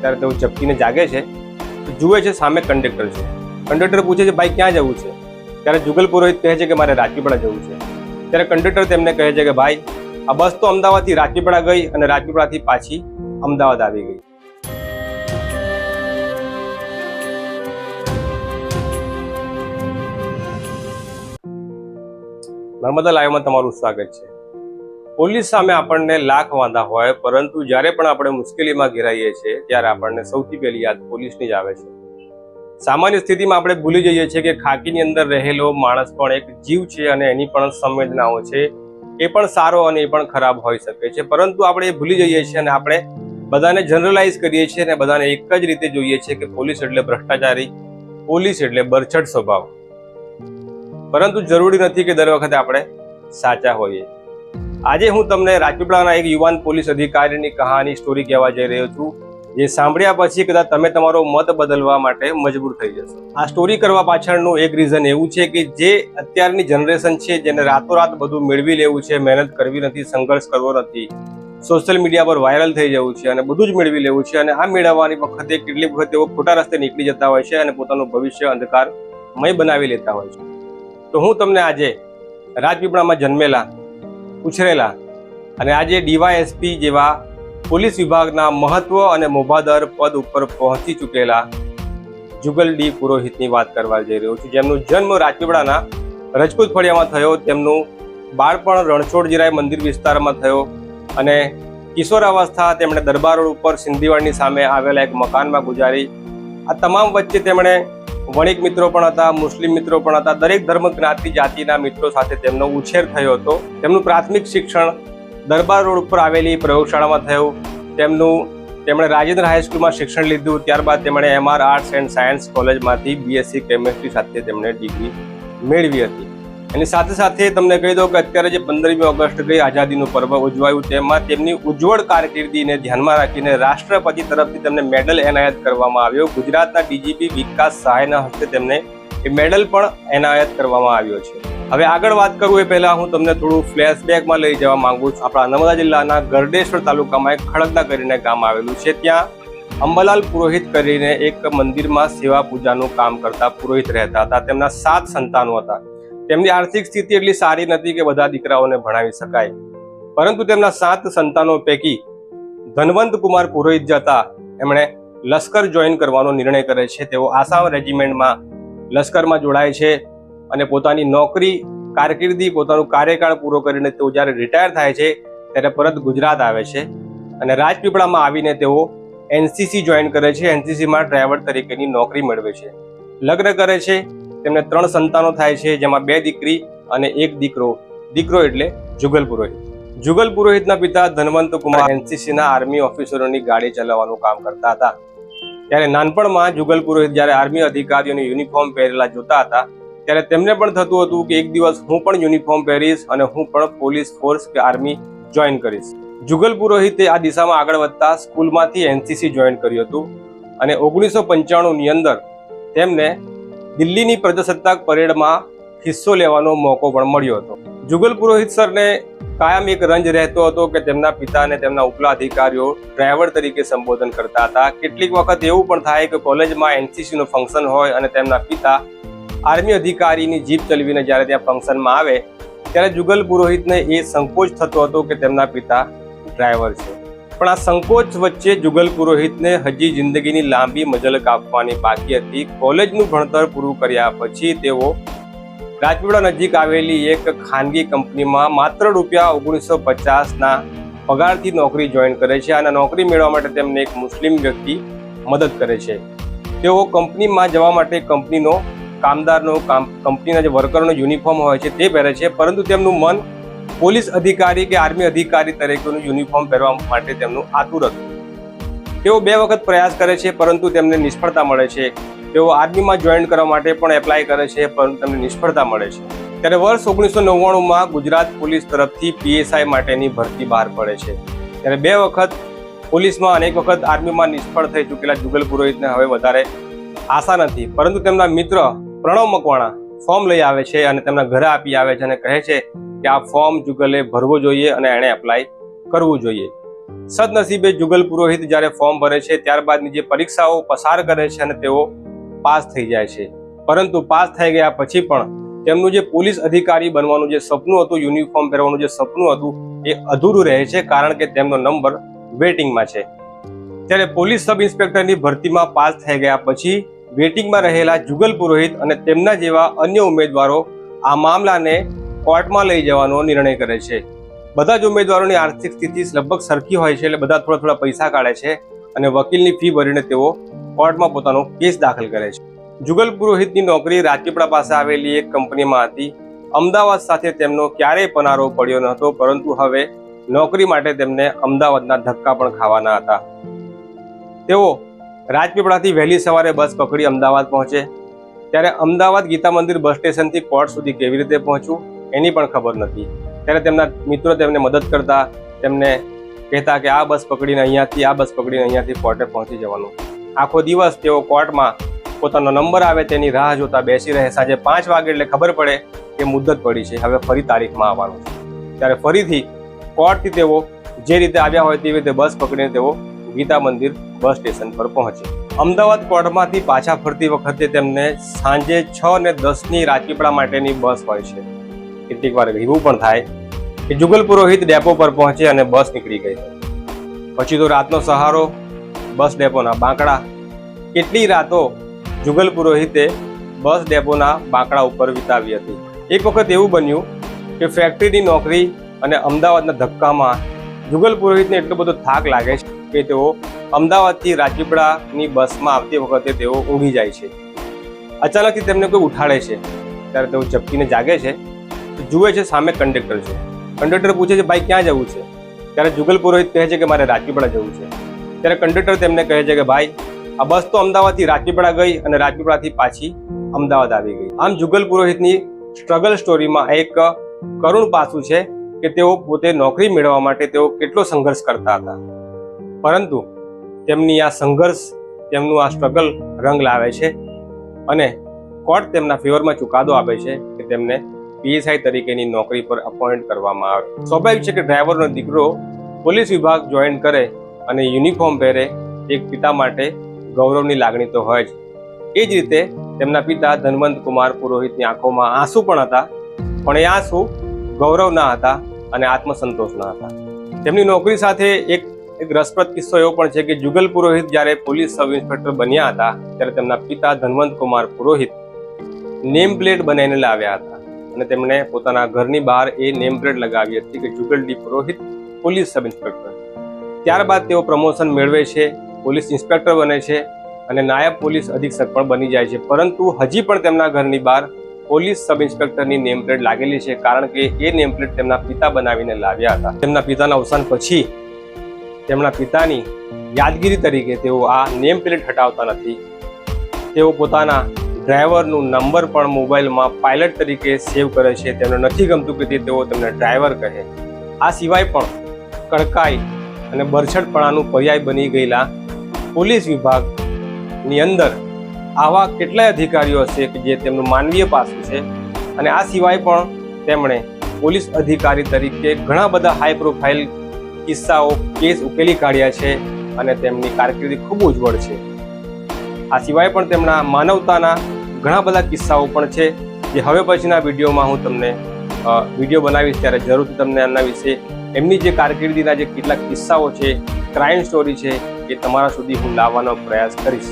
ત્યારે તેઓ ઝપકીને જાગે છે. તો જુએ છે સામે કંડક્ટર છે. કંડક્ટર પૂછે છે, ભાઈ, ક્યાં જવું છે? ત્યારે જુગલ પુરોહિત કહે છે કે, મારે રાજપીપળા જવું છે. ત્યારે કંડક્ટર તેમને કહે છે કે, ભાઈ, આ બસ તો અમદાવાદથી રાજપીપળા ગઈ અને રાજપીપળાથી પાછી અમદાવાદ આવી ગઈ. નર્મદા લાઈવમાં તમારું સ્વાગત છે. પોલીસ સામે આપણને લાખ વાંધા હોય, પરંતુ જ્યારે પણ આપણે મુશ્કેલીમાં ઘેરાઈએ છીએ, ત્યારે આપણને સૌથી પહેલી યાદ પોલીસની જ આવે છે. સામાન્ય સ્થિતિમાં આપણે ભૂલી જઈએ છીએ કે ખાકીની અંદર રહેલો માણસ પણ એક જીવ છે અને એની પણ સંવેદનાઓ છે. એ પણ સારો અને એ પણ ખરાબ હોઈ શકે છે. પરંતુ આપણે એ ભૂલી જઈએ છીએ અને આપણે બધાને જનરલાઇઝ કરીએ છીએ અને બધાને એક જ રીતે જોઈએ છીએ કે પોલીસ એટલે ભ્રષ્ટાચારી, પોલીસ એટલે બરછટ સ્વભાવ. પરંતુ જરૂરી નથી કે દર વખતે આપણે સાચા હોઈએ. આજે હું તમને રાજપીપળાના એક યુવાન પોલીસ અધિકારીની કહાની સ્ટોરી કહેવા જઈ રહ્યો છું, જે સાંભળ્યા પછી કદાચ તમે તમારો મત બદલવા માટે મજબૂર થઈ જશો. આ સ્ટોરી કરવા પાછળનું એક રીઝન એવું છે કે જે અત્યારની જનરેશન છે, જેને રાતોરાત બધું મેળવી લેવું છે, મહેનત કરવી નથી, સંઘર્ષ કરવો નથી સોશિયલ મીડિયા પર વાયરલ થઈ જવું છે અને બધું જ મેળવી લેવું છે અને આ મેળવવાની વખતે કેટલીક વખત તેઓ ખોટા રસ્તે નીકળી જતા હોય છે અને પોતાનું ભવિષ્ય અંધકારમય બનાવી લેતા હોય છે. તો હું તમને આજે રાજપીપળામાં જન્મેલા ઉછરેલા. અને આજે ડીવાયએસપી જેવા પોલીસ વિભાગના મહત્વ અને મોભાદર પદ ઉપર પહોંચી ચૂકેલા જુગલ ડી પુરોહિતની વાત કરવા જઈ રહ્યો છું. જેમનો જન્મ રાજપીપળાના રજપૂત ફળિયામાં થયો, તેમનું બાળપણ રણછોડજીરાય મંદિર વિસ્તારમાં થયો અને કિશોરાવસ્થા તેમણે દરબાર રોડ ઉપર સિંધીવાડની સામે આવેલા એક મકાનમાં ગુજારી. આ તમામ વચ્ચે તેમણે વણિક મિત્રો પણ હતા, મુસ્લિમ મિત્રો પણ હતા. દરેક ધર્મ જ્ઞાતિ જાતિના મિત્રો સાથે તેમનો ઉછેર થયો હતો. તેમનું પ્રાથમિક શિક્ષણ દરબાર રોડ ઉપર આવેલી પ્રયોગશાળામાં થયું. તેમનું, તેમણે રાજેન્દ્ર હાઈસ્કૂલમાં શિક્ષણ લીધું. ત્યારબાદ તેમણે એમઆર આર્ટ્સ એન્ડ સાયન્સ કોલેજમાંથી બીએસસી કેમેસ્ટ્રી સાથે તેમણે ડિગ્રી મેળવી હતી. એની સાથે સાથે તમને કહી દઉં કે અત્યારે જે પંદરમી ઓગસ્ટ ગઈ આઝાદીનું પર્વ ઉજવાયું, તેમાં તેમની ઉજ્જવળ કારકિર્દીને ધ્યાનમાં રાખીને રાષ્ટ્રપતિ તરફથી તેમને મેડલ એનાયત કરવામાં આવ્યો. ગુજરાતના ડીજીપી વિકાસ સહાયના હસ્તે તેમને એ મેડલ પણ એનાયત કરવામાં આવ્યો છે. હવે આગળ વાત કરું એ પહેલા હું તમને થોડું ફ્લેશબેકમાં લઈ જવા માંગુ છું. આપણા નર્મદા જિલ્લાના ગરડેશ્વર તાલુકામાં એક ખડકદા કરીને ગામ આવેલું છે. ત્યાં અંબાલાલ પુરોહિત કરીને એક મંદિરમાં સેવા પૂજાનું કામ કરતા પુરોહિત રહેતા હતા. તેમના સાત સંતાનો હતા. તેમની આર્થિક સ્થિતિ એટલી સારી નથી કે બધા દીકરાઓને ભણાવી શકાય. પરંતુ તેમના સાત સંતાનો પૈકી ધનવંત કુમાર પુરોહિત જતા એમણે લશ્કર જોઈન કરવાનો નિર્ણય કરે છે. તેઓ આસામ રેજિમેન્ટમાં લશ્કરમાં જોડાય છે અને પોતાની નોકરી, કારકિર્દી, પોતાનું કાર્યકાળ પૂરો કરીને તેઓ જ્યારે રિટાયર થાય છે ત્યારે પરત ગુજરાત આવે છે અને રાજપીપળામાં આવીને તેઓ એનસીસી જોઈન કરે છે. એનસીસીમાં ડ્રાઈવર તરીકેની નોકરી મેળવે છે. લગ્ન કરે છે. તેમને ત્રણ સંતાનો થાય છે, જેમાં બે દીકરી અને એક દીકરો. દીકરો એટલે જુગલ પુરોહિત. જુગલ પુરોહિતના પિતા ધનવંત કુમાર એનસીસીના આર્મી ઓફિસરોની ગાડી ચલાવવાનું કામ કરતા હતા. ત્યારે નાનપણમાં જુગલ પુરોહિત જ્યારે આર્મી અધિકારીઓની યુનિફોર્મ પહેરેલા જોતા હતા, ત્યારે તેમને પણ થતું હતું કે એક દિવસ હું પણ યુનિફોર્મ પહેરીશ અને હું પણ પોલીસ ફોર્સ કે આર્મી જોઈન કરીશ. જુગલ પુરોહિતે આ દિશામાં આગળ વધતા સ્કૂલમાંથી એનસીસી જોઈન કર્યું હતું અને ઓગણીસો પંચાણુંની અંદર તેમને દિલ્હીની પ્રજાસત્તાક પરેડમાં હિસ્સો લેવાનો મોકો પણ મળ્યો હતો. જુગલ પુરોહિત સરને કાયમ એક રંજ રહેતો હતો કે તેમના પિતા અને તેમના ઉપલા અધિકારીઓ ડ્રાઈવર તરીકે સંબોધન કરતા હતા. કેટલીક વખત એવું પણ થાય કે કોલેજમાં એનસીસીનું ફંક્શન હોય અને તેમના પિતા આર્મી અધિકારીની જીપ ચલાવીને જ્યારે ત્યાં ફંક્શનમાં આવે, ત્યારે જુગલ પુરોહિતને એ સંકોચ થતો હતો કે તેમના પિતા ડ્રાઈવર છે. પણ આ સંકોચ વચ્ચે જુગલ પુરોહિતને હજી જિંદગીની લાંબી મજલ કાપવાની બાકી હતી. કોલેજનું ભણતર પૂરું કર્યા પછી તેઓ રાજપીપળા નજીક આવેલી એક ખાનગી કંપનીમાં માત્ર રૂપિયા ઓગણીસો પચાસના પગારથી નોકરી જોઈન કરે છે અને નોકરી મેળવવા માટે તેમને એક મુસ્લિમ વ્યક્તિ મદદ કરે છે. તેઓ કંપનીમાં જવા માટે કંપનીનો કામદારનો કામ, કંપનીના જે વર્કરનો યુનિફોર્મ હોય છે તે પહેરે છે, પરંતુ તેમનું મન પોલીસ અધિકારી કે આર્મી અધિકારી તરીકેનું યુનિફોર્મ પહેરવા માટે તેમનું આતુર હતું. તેઓ બે વખત પ્રયાસ કરે છે, પરંતુ તેમને નિષ્ફળતા મળે છે. તેઓ આર્મીમાં જોઈન કરવા માટે પણ એપ્લાય કરે છે પરંતુ તેમને નિષ્ફળતા મળે છે. ત્યારે વર્ષ ઓગણીસો નવ્વાણુંમાં ગુજરાત પોલીસ તરફથી પીએસઆઈ માટેની ભરતી બહાર પડે છે. ત્યારે બે વખત પોલીસમાં અનેક વખત આર્મીમાં નિષ્ફળ થઈ ચૂકેલા જુગલ પુરોહિતને હવે વધારે આશા નથી. પરંતુ તેમના મિત્ર પ્રણવ મકવાણા ફોર્મ લઈ આવે છે અને તેમના ઘરે આપી આવે છે અને કહે છે કે આ ફોર્મ જુગલે ભરવો જોઈએ અને એણે એપ્લાય કરવું જોઈએ. સદનસીબે જુગલ પુરોહિત જ્યારે ફોર્મ ભરે છે, ત્યારબાદની જે પરીક્ષાઓ પસાર કરે છે અને તેઓ પાસ થઈ જાય છે. પરંતુ પાસ થઈ ગયા પછી પણ તેમનું જે પોલીસ અધિકારી બનવાનું જે સપનું હતું, યુનિફોર્મ પહેરવાનું જે સપનું હતું, એ અધૂરું રહે છે કારણ કે તેમનો નંબર વેટિંગમાં છે. ત્યારે પોલીસ સબ ઇન્સ્પેક્ટરની ભરતીમાં પાસ થઈ ગયા પછી વેટિંગમાં રહેલા જુગલ પુરોહિત અને તેમના જેવા અન્ય ઉમેદવારો આ મામલાને કોર્ટમાં લઈ જવાનો નિર્ણય કરે છે. બધા જ ઉમેદવારોની આર્થિક સ્થિતિ લગભગ સરખી હોય છે એટલે બધા થોડા થોડા પૈસા કાઢે છે અને વકીલની ફી ભરીને તેઓ કોર્ટમાં પોતાનો કેસ દાખલ કરે છે. જુગલ પુરોહિતની નોકરી રાજપીપળા પાસે આવેલી એક કંપનીમાં હતી. અમદાવાદ સાથે તેમનો ક્યારેય પનારો પડ્યો ન હતો, પરંતુ હવે નોકરી માટે તેમને અમદાવાદના ધક્કા પણ ખાવાના હતા. તેઓ રાજપીપળાથી વહેલી સવારે બસ પકડી અમદાવાદ પહોંચે. ત્યારે અમદાવાદ ગીતા મંદિર બસ સ્ટેશનથી કોર્ટ સુધી કેવી રીતે પહોંચવું? એની પણ ખબર નથી. ત્યારે તેમના મિત્રો તેમને મદદ કરતા તેમને કહેતા કે આ બસ પકડીને અહીંયાથી, આ બસ પકડીને અહીંયાથી કોર્ટે પહોંચી જવાનું. આખો દિવસ તેઓ કોર્ટમાં પોતાનો નંબર આવે તેની રાહ જોતા બેસી રહે. સાંજે પાંચ વાગે એટલે ખબર પડે કે મુદ્દત પડી છે. હવે ફરી તારીખમાં આવવાનું છે. ત્યારે ફરીથી કોર્ટથી તેઓ જે રીતે આવ્યા હોય તેવી રીતે બસ પકડીને તેઓ ગીતા મંદિર બસ સ્ટેશન પર પહોંચે. અમદાવાદ કોર્ટમાંથી પાછા ફરતી વખતે તેમને સાંજે છ ને દસની રાજપીપળા માટેની બસ હોય છે. કેટલીક વાર એવું પણ થાય કે જુગલ પુરોહિત ડેપો પર પહોંચે અને બસ નીકળી ગઈ. પછી તો રાતનો સહારો, બસ ડેપોના બાંકડા. કેટલી રાતો જુગલ પુરોહિતે બસ ડેપોના બાંકડા ઉપર વિતાવી હતી. એક વખત એવું બન્યું કે ફેક્ટરીની નોકરી અને અમદાવાદના ધક્કામાં જુગલ પુરોહિતને એટલો બધો થાક લાગે છે કે તેઓ અમદાવાદથી રાજપીપળાની બસમાં આવતી વખતે તેઓ ઊંઘી જાય છે. અચાનકથી તેમને કોઈ ઉઠાડે છે. ત્યારે તેઓ ચપકીને જાગે છે. જુએ છે, સામે કંડક્ટર છે. કંડક્ટર પૂછે છે, ભાઈ, ક્યાં જવું છે? ત્યારે જુગલ પુરોહિત કહે છે કે, મારે રાજપીપળા જવું છે. ત્યારે કંડક્ટર તેમને કહે છે કે, ભાઈ, આ બસ તો અમદાવાદથી રાજપીપળા ગઈ અને રાજપીપળાથી પાછી અમદાવાદ આવી ગઈ. આમ જુગલ પુરોહિતની સ્ટ્રગલ સ્ટોરીમાં એક કરુણ પાસું છે કે તેઓ પોતે નોકરી મેળવવા માટે તેઓ કેટલો સંઘર્ષ કરતા હતા. પરંતુ તેમની આ સંઘર્ષ, તેમનું આ સ્ટ્રગલ રંગ લાવે છે અને કોર્ટ તેમના ફેવરમાં ચુકાદો આપે છે કે તેમને પીએસઆઈ તરીકેની નોકરી પર અપોઇન્ટ કરવામાં આવે. સ્વાભાવિક છે કે ડ્રાઈવરનો દીકરો પોલીસ વિભાગ જોઈન કરે અને યુનિફોર્મ પહેરે, એક પિતા માટે ગૌરવની લાગણી તો હોય જ. એ જ રીતે તેમના પિતા ધનવંત કુમાર પુરોહિતની આંખોમાં આંસુ પણ હતા, પણ એ આંસુ ગૌરવના હતા અને આત્મસંતોષના હતા. તેમની નોકરી સાથે એક એક રસપ્રદ કિસ્સો એવો પણ છે કે જુગલ પુરોહિત જ્યારે પોલીસ સબ ઇન્સ્પેક્ટર બન્યા હતા, ત્યારે તેમના પિતા ધનવંત કુમાર પુરોહિત નેમ પ્લેટ બનાવીને લાવ્યા હતા. અને તેમણે પોતાના ઘરની બહાર એ નેમ પ્લેટ લગાવી હતી કે Jugal Purohit police sub inspector ત્યારબાદ તેઓ પ્રમોશન મેળવે છે, પોલીસ ઇન્સ્પેક્ટર બને છે અને નાયબ પોલીસ અધિક્ષક પણ બની જાય છે. પરંતુ હજી પણ તેમના ઘરની બહાર પોલીસ સબ ઇન્સ્પેક્ટરની નેમ પ્લેટ લાગેલી છે કારણ કે એ નેમ પ્લેટ તેમના પિતા બનાવીને લાવ્યા હતા. તેમના પિતાના અવસાન પછી તેમના પિતાની યાદગીરી તરીકે તેઓ આ નેમ પ્લેટ હટાવતા નથી. તેઓ પોતાના ડ્રાઈવરનું નંબર પણ મોબાઈલમાં પાયલટ તરીકે સેવ કરે છે. તેમને નથી ગમતું કે તેઓ તેમને ડ્રાઈવર કહે. આ સિવાય પણ કડકાઈ અને બરછડપણાનું પર્યાય બની ગયેલા પોલીસ વિભાગની અંદર આવા કેટલાય અધિકારીઓ હશે કે જે તેમનું માનવીય પાસું છે અને આ સિવાય પણ તેમણે પોલીસ અધિકારી તરીકે ઘણા બધા હાઈ પ્રોફાઇલ કિસ્સાઓ, કેસ ઉકેલી કાઢ્યા છે અને તેમની કારકિર્દી ખૂબ ઉજ્જવળ છે. આ સિવાય પણ તેમના માનવતાના ઘણા બધા કિસ્સાઓ પણ છે જે હવે પછીના વિડીયોમાં હું તમને વીડિયો બનાવીશ ત્યારે જરૂરથી તમને આના વિશે, એમની જે કારકિર્દીના જે કેટલાક કિસ્સાઓ છે ક્રાઇમ સ્ટોરી છે એ તમારા સુધી હું લાવવાનો પ્રયાસ કરીશ.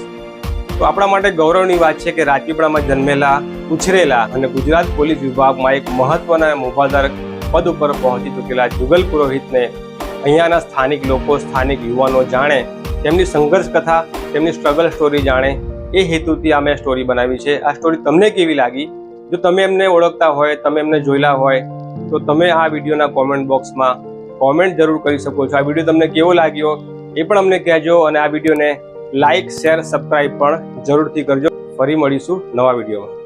તો આપણા માટે ગૌરવની વાત છે કે રાજપીપળામાં જન્મેલા, ઉછરેલા અને ગુજરાત પોલીસ વિભાગમાં એક મહત્વના મોભાદાર પદ ઉપર પહોંચી ચૂકેલા જુગલ પુરોહિતને અહીંયાના સ્થાનિક લોકો, સ્થાનિક યુવાનો જાણે તેમની સંઘર્ષ કથા, તેમની સ્ટ્રગલ સ્ટોરી જાણે એ હેતુથી આ મેં સ્ટોરી બનાવી છે. આ સ્ટોરી તમને કેવી લાગી? જો તમે એમને ઓળખતા હોય, તમે એમને જોયેલા હોય, તો તમે આ વિડીયોના કોમેન્ટ બોક્સમાં કોમેન્ટ જરૂર કરી શકો છો. આ વીડિયો તમને કેવો લાગ્યો એ પણ અમને કહેજો અને આ વિડીયોને લાઇક શેર સબસ્ક્રાઈબ પણ જરૂરથી કરજો. ફરી મળીશું નવા વિડીયોમાં.